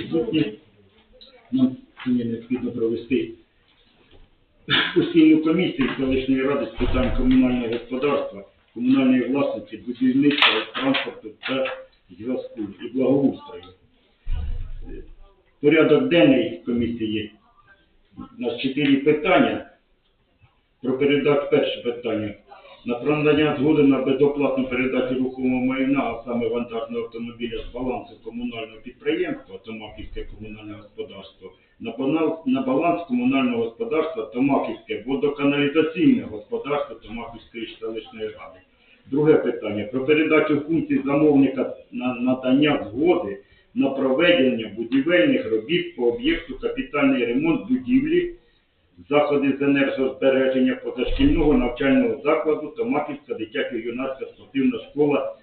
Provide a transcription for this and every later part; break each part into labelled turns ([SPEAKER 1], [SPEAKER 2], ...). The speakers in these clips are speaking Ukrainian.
[SPEAKER 1] відсутні. Нам сьогодні необхідно провести постійну комісію селищної ради з питань комунального господарства, комунальної власності, будівництва, транспорту та зв'язку і благоустрою. Порядок денний комісії. У нас чотири питання. Про передачу перше питання. На згоди на безоплатну передачу рухомого майна, а саме вантажного автомобіля з балансу комунального підприємства Томаківське комунальне господарство на баланс комунального господарства Томаківське водоканалізаційне господарство Томаківської селищної ради. Друге питання. Про передачу функцій замовника на надання згоди на проведення будівельних робіт по об'єкту капітальний ремонт будівлі заходи з енергозбереження позашкільного навчального закладу Томаківська дитячо-юнацька спортивна школа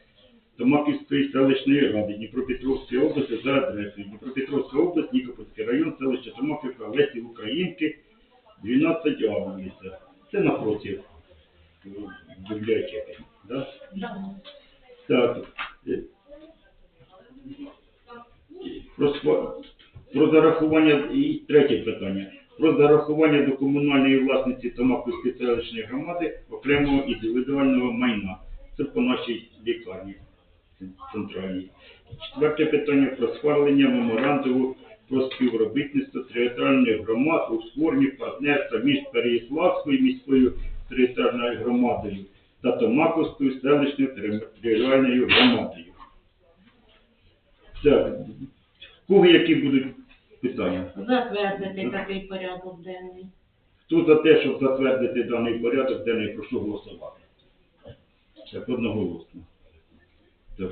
[SPEAKER 1] Томаківської селищної ради Дніпропетровської області за адресою Дніпропетровська область, Нікопольський район, селище Томаківка, Лесі Українки, 12 А вулиця. Це напротив е, бібліотеки. Да? Так. е, Про, про зарахування і третє питання. Про зарахування до комунальної власниці Томаківської селищної громади окремого індивідуального майна. Це по нашій лікарні центральній. Четверте питання про схвалення меморандуму про співробітництво територіальних громад у формі партнерства між Переяславською міською територіальною громадою та Томаковською селищною територіальною громадою. Так, кого які будуть питання?
[SPEAKER 2] Затвердити такий порядок денний.
[SPEAKER 1] Хто за те, щоб затвердити даний порядок денний, прошу голосувати. Так, одноголосно. Так.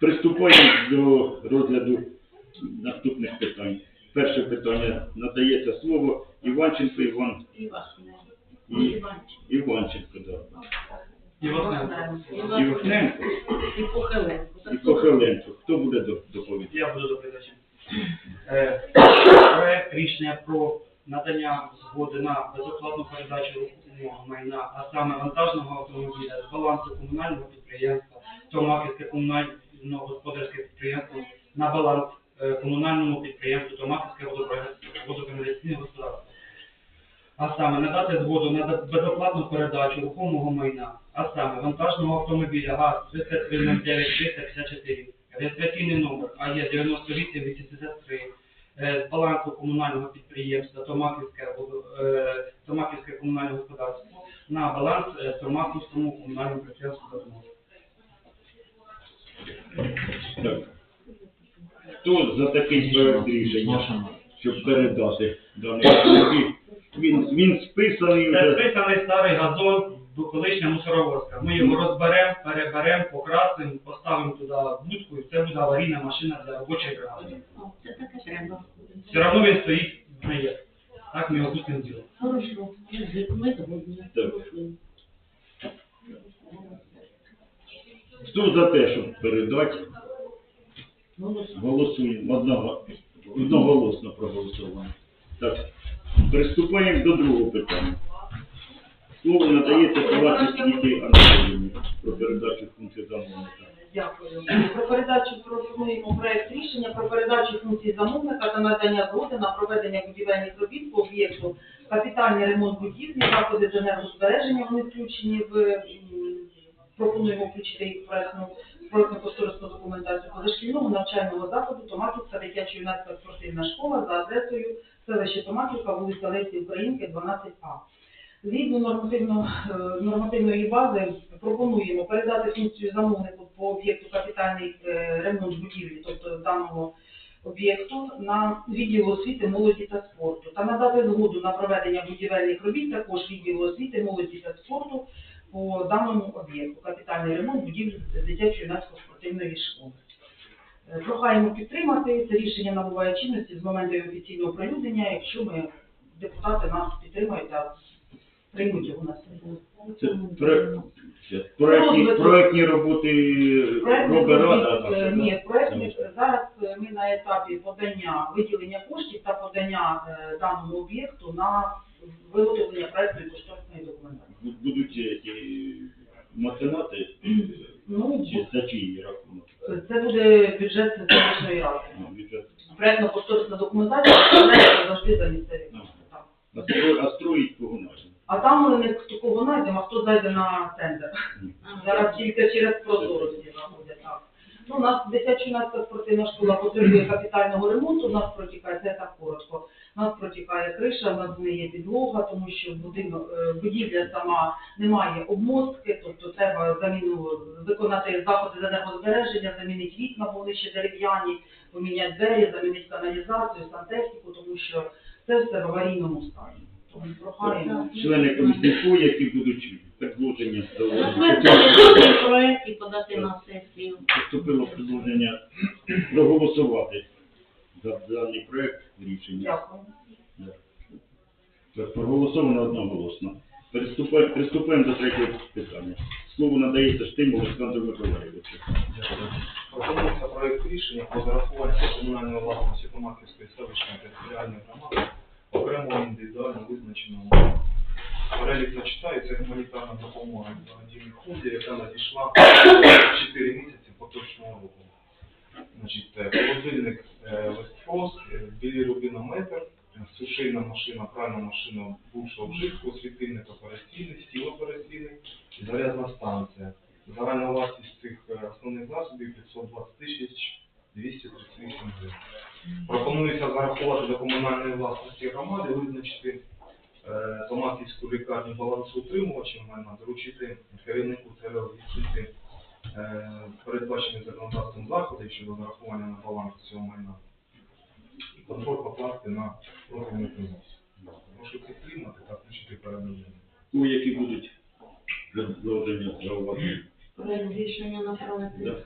[SPEAKER 1] Приступаємо до розгляду наступних питань. Перше питання надається слово Іванченко Іван
[SPEAKER 2] І.
[SPEAKER 1] Іванченко, да.
[SPEAKER 2] Іваненко.
[SPEAKER 1] Іваненко
[SPEAKER 2] І Похиленко.
[SPEAKER 1] і Кохеленко. Хто буде до- доповідати?
[SPEAKER 3] Я буду доповідачем. Е, Проект рішення про надання згоди на безоплатну передачу майна, а саме вантажного автомобіля з балансу комунального підприємства, Томаківське комунально-господарське підприємство на баланс е, комунальному підприємству Томаківське водопро- водоканалізаційне господарство. А саме надати згоду на безоплатну передачу рухомого майна, а саме вантажного автомобіля ГАЗ 3309 354, реєстраційний номер АЄ 9883 е, з балансу комунального підприємства Томаківське, е, Томаківське комунальне господарство на баланс е, Томаківському комунальному підприємству «Дозмов».
[SPEAKER 1] Так. Хто за такий проект рішення, щоб передати даний? Він, він списаний
[SPEAKER 3] Це
[SPEAKER 1] вже.
[SPEAKER 3] списаний старий газон колишня мусоровозка. Ми його розберемо, переберемо, покрасимо, поставимо туди будку, і це буде аварійна машина для робочої бригади.
[SPEAKER 2] О, Це таке треба.
[SPEAKER 3] Все одно він стоїть на є. Так ми його пустимо діло.
[SPEAKER 2] Хорошо. Ми згодні.
[SPEAKER 1] Хто за те, щоб передати? Голосуємо. Одного, одноголосно проголосували. Так. Приступаємо до другого питання. Слово надається Палаці Світі Анатоліївні про передачу функції замовника.
[SPEAKER 4] Дякую. Про передачу пропонуємо проект рішення про передачу функцій замовника та надання згоди на проведення будівельних робіт по об'єкту капітальний ремонт будівлі, заходи з енергозбереження вони включені в пропонуємо включити їх в проектну проектну кошторисну документацію позашкільного навчального закладу Томаківська дитячо-юнацька спортивна школа за адресою селище Томаківка, вулиця Лесі Українки, 12А. Згідно е, нормативної бази пропонуємо передати функцію замовнику по об'єкту капітальний е, ремонт будівлі, тобто даного об'єкту, на відділ освіти, молоді та спорту, та надати згоду на проведення будівельних робіт також відділу освіти, молоді та спорту по даному об'єкту капітальний ремонт будівлі дитячо-юнацької спортивної школи. Е, Прохаємо підтримати. Це рішення набуває чинності з моменту офіційного прилюднення, якщо ми депутати нас підтримають та приймуть його на себе.
[SPEAKER 1] Це про- це проектні, проектні роботи робить рада. наша,
[SPEAKER 4] е,
[SPEAKER 1] да?
[SPEAKER 4] Ні, проектні зараз е, ми на етапі подання виділення коштів та подання е, даному об'єкту на виготовлення проектної кошторисної документації.
[SPEAKER 1] Бу- Будуть е, ті меценати,
[SPEAKER 4] Ну,
[SPEAKER 1] чи за чиї рахунок?
[SPEAKER 4] це буде бюджет селищної ради.
[SPEAKER 1] Ну, бюджет.
[SPEAKER 4] проєктно-кошторисна документація, завжди за місцеві кошти. так.
[SPEAKER 1] А,
[SPEAKER 4] не хто кого знайдемо, а хто зайде на тендер. Зараз тільки через всі заходять. Так. Ну, у нас дитячо-юнацька спортивна школа потребує капітального ремонту, у нас протікає, це так коротко, у нас протікає криша, у нас гниє підлога, тому що будинок, е, будівля сама не має обмостки, тобто треба заміну, виконати заходи з енергозбереження, замінити вікна, бо вони ще дерев'яні, поміняти двері, замінити каналізацію, сантехніку, тому що це все в аварійному стані.
[SPEAKER 1] Члени комісії, які будуть предложення.
[SPEAKER 2] Затвердити проект і подати на сесію.
[SPEAKER 1] Поступило предложення проголосувати за даний проект рішення.
[SPEAKER 4] Дякую.
[SPEAKER 1] Так, проголосовано одноголосно. Приступаємо, приступаємо до третього питання. Слово надається Штиму Олександру Миколаївичу.
[SPEAKER 5] Пропонується проект рішення про зарахування комунальної власності Томаківської селищної територіальної громади окремо індивідуально визначеного. Перелік зачитаю, це гуманітарна допомога благодійних фондів, яка надійшла 4 місяці поточного року. Значить, е, холодильник Вестфрост, е, білий рубінометр, е, сушильна машина, пральна машина бувшого вжитку, світильник операційний, стіл операційний і зарядна станція. Загальна вартість цих основних засобів 520 тисяч 238 гривень. Пропонується зарахувати до комунальної власності громади, визначити е, Томатівську лікарню балансоутримувачем майна, доручити керівнику ТРО здійснити е, передбачені законодавством заходи щодо зарахування на баланс цього майна. І контроль покласти на профільну комісію. Прошу підтримати та включити передбачення.
[SPEAKER 1] У які будуть зауваження.
[SPEAKER 2] Проект рішення направити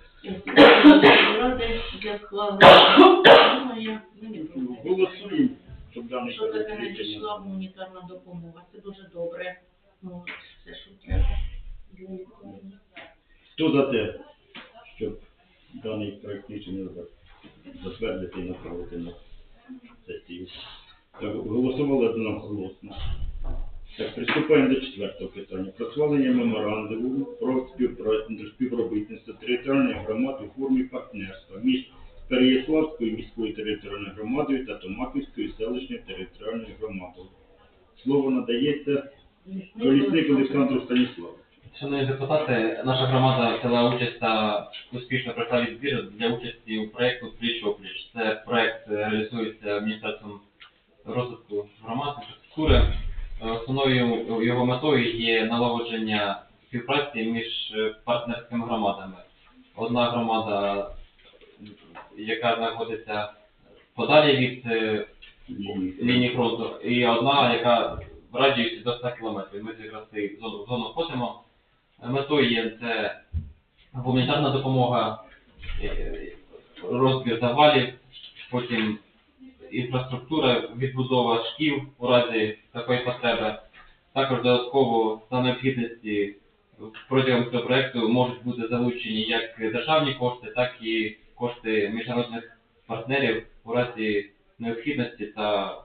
[SPEAKER 2] ради для не.
[SPEAKER 1] Голосуємо, щоб даний
[SPEAKER 2] Що таке надійшла
[SPEAKER 1] рішення.
[SPEAKER 2] гуманітарна допомога? Це дуже добре. Ну, все, що треба.
[SPEAKER 1] Хто за те, щоб даний проект рішення за- затвердити і направити на сесію? Так, голосували одноголосно. Так, приступаємо до четвертого питання. Про схвалення меморандуму про співробітництво територіальної громади у формі партнерства між Переяславською міською територіальною громадою та Томаківською селищною територіальною громадою. Слово надається колісник Олександру Станіславовичу.
[SPEAKER 6] Шановні депутати, наша громада взяла участь та успішно пройшла відбір для участі у проєкту Пліч опліч. Це проєкт е, реалізується Міністерством розвитку громад інфраструктури. Основною його метою є налагодження співпраці між е, партнерськими громадами. Одна громада, яка знаходиться подалі від е, лінії фронту, і одна, яка в радіусі до 100 кілометрів. Ми якраз в зону, зону входимо. Метою є це гуманітарна допомога, е, розбір завалів, потім інфраструктура, відбудова шкіл у разі такої потреби. Також додатково за необхідності протягом цього проекту можуть бути залучені як державні кошти, так і кошти міжнародних партнерів у разі необхідності та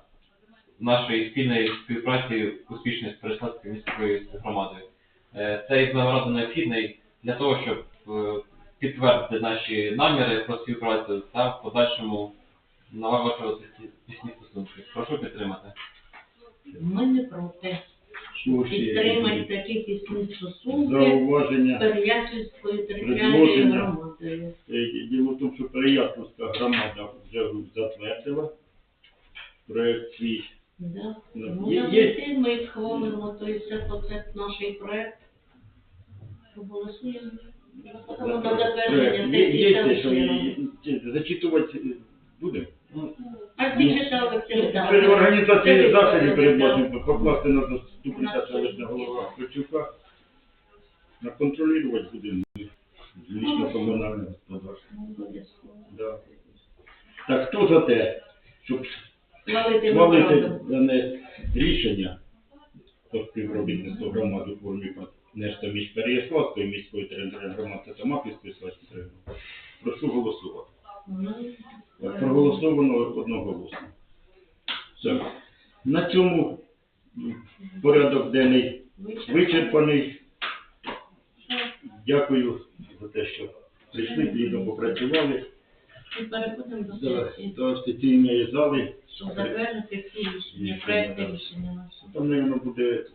[SPEAKER 6] нашої спільної співпраці успішної з Переславською міською громадою. Е, Цей меморандум необхідний для того, щоб е, підтвердити наші наміри про співпрацю та в подальшому налагоджувати ці тісні стосунки. Прошу підтримати.
[SPEAKER 2] Ми не проти.
[SPEAKER 1] Є?
[SPEAKER 2] Підтримати такі тісні стосунки з
[SPEAKER 1] Зауваження.
[SPEAKER 2] Переяслівською територіальною
[SPEAKER 1] Предложення.
[SPEAKER 2] громадою.
[SPEAKER 1] Е, Діло в тому, що Переяславська громада вже затвердила проект свій.
[SPEAKER 2] Да.
[SPEAKER 1] Ну,
[SPEAKER 2] Ну,
[SPEAKER 1] є-
[SPEAKER 2] давайте ми схвалимо той все це наш проект. Проголосуємо. Потім на затвердження
[SPEAKER 1] Проект. Є, є те, що ми- це, зачитувати буде.
[SPEAKER 2] А ти читали це
[SPEAKER 1] Перед організацією заходів
[SPEAKER 2] ви
[SPEAKER 1] передбачимо покласти на заступника селищного голова Ключука. На контролювати будемо лічно комунальне господарство. Да. Так хто за те, щоб
[SPEAKER 2] Схвалити
[SPEAKER 1] дане рішення про співробітництво громади у формі партнерства між Переяславською міською територіальною громадою та Маківською селищною територією. Прошу голосувати. Так, Проголосовано одноголосно. Так. На цьому порядок денний вичерпаний. Дякую за те, що прийшли, плідно попрацювали.
[SPEAKER 2] Переходимо до
[SPEAKER 1] до,
[SPEAKER 2] сесії,
[SPEAKER 1] до сесійної зали.
[SPEAKER 2] щоб затвердити всі рішення, проекти рішення.
[SPEAKER 1] Там, мабуть, буде